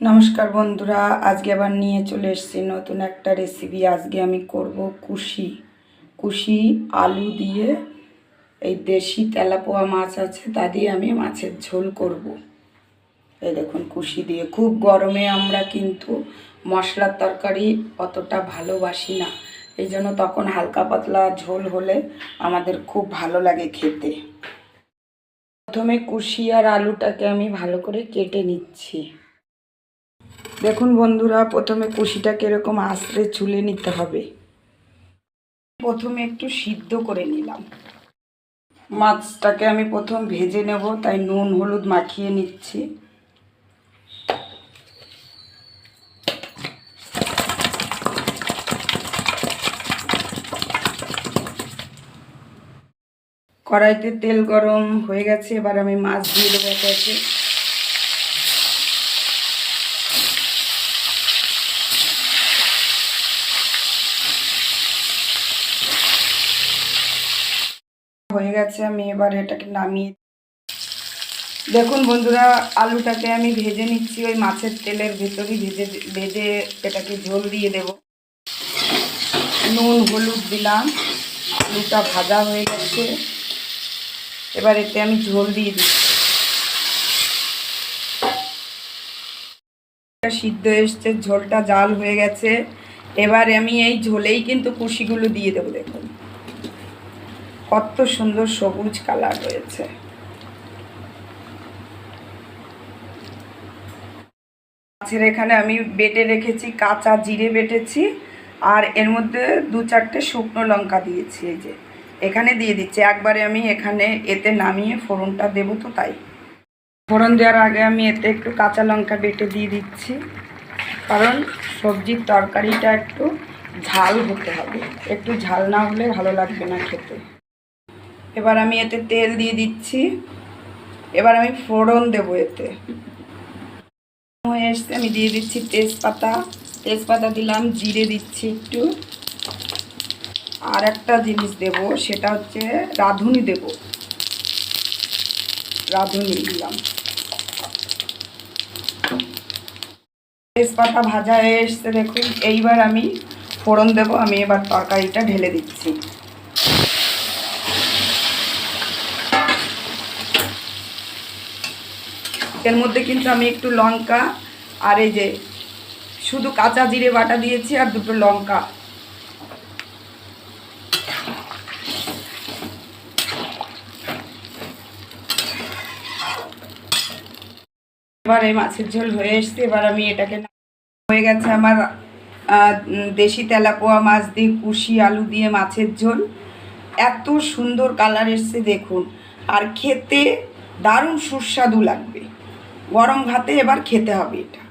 নমস্কার বন্ধুরা, আজকে আবার নিয়ে চলে এসেছি নতুন একটা রেসিপি আজকে আমি করব কুশি। কুশি, আলু দিয়ে এই দেশি তেলাপোয়া মাছ আছে, তা দিয়ে আমি মাছের ঝোল করব। এই দেখুন, কুশি দিয়ে। খুব গরমে আমরা কিন্তু মশলার তরকারি অতটা ভালোবাসি না। এই জন্য তখন হালকা পাতলা ঝোল হলে আমাদের খুব ভালো লাগে খেতে। প্রথমে কুশি আর আলুটাকে আমি ভালো করে কেটে নিচ্ছি। দেখুন বন্ধুরা, প্রথমে কুশিটাকে এরকম আস্তে চুলে নিতে হবে। প্রথমে একটু সিদ্ধ করে নিলাম। মাছটাকে আমি প্রথম ভেজে নেব, তাই নুন, হলুদ মাখিয়ে নিচ্ছি। কড়াইতে তেল গরম হয়ে গেছে, এবার আমি মাছ দিয়ে দেবো একে হয়ে গেছে, আমি এবার এটাকে নামিয়ে দেখুন বন্ধুরা, আলুটাকে আমি ভেজে নিচ্ছি, ওই মাছের তেলের ভেতরই ভেজে ভেজে এটাকে ঝোল দিয়ে দেব। নুন, হলুদ দিলাম, আলুটা ভাজা হয়ে গেছে। এবার এতে আমি ঝোল দিয়ে দিচ্ছি। সিদ্ধ এসছে, ঝোলটা জাল হয়ে গেছে। এবার আমি এই ঝোলেই কিন্তু কুশিগুলো দিয়ে দেবো, দেখুন। কত সুন্দর সবুজ কালার রয়েছে। মাছের এখানে আমি বেটে রেখেছি, কাঁচা জিরে বেটেছি, আর এর মধ্যে দু চারটে শুকনো লঙ্কা দিয়েছি এই যে। এখানে দিয়ে দিচ্ছি। একবারে আমি এখানে এতে নামিয়ে ফোড়নটা দেবো তো তাই। ফোড়ন দেওয়ার আগে আমি এতে একটু কাঁচা লঙ্কা বেটে দিয়ে দিচ্ছি। কারণ সবজির তরকারিটা একটু ঝাল হতে হবে। একটু ঝাল না হলে ভালো লাগবে না খেতে। এবার আমি এতে তেল দিয়ে দিচ্ছি। এবার আমি ফোড়ন দেবো এতে। হয়ে এসছে, আমি দিয়ে দিচ্ছি তেজপাতা। তেজপাতা দিলাম, জিরে দিচ্ছি একটু। আর একটা জিনিস দেব, সেটা হচ্ছে রাঁধুনি দেব। রাঁধুনি দিলাম। তেজপাতা ভাজা হয়ে এসছে, দেখুন। এইবার আমি ফোড়ন দেব, আমি এবার তরকারিটা ঢেলে দিচ্ছি। এর মধ্যে কিন্তু আমি একটু লঙ্কা আর এই যে শুধু কাঁচা জিরে বাটা দিয়েছি আর দুটো লঙ্কা। এবার এই মাছের ঝোল হয়ে এসছে, এবার আমি এটাকে হয়ে গেছে আমার দেশি তেলাপোয়া মাছ দিয়ে, কুশি আলু দিয়ে মাছের ঝোল। এত সুন্দর কালার এসছে দেখুন, আর খেতে দারুণ সুস্বাদু লাগবে। গরম ভাতে এবার খেতে হবে এটা।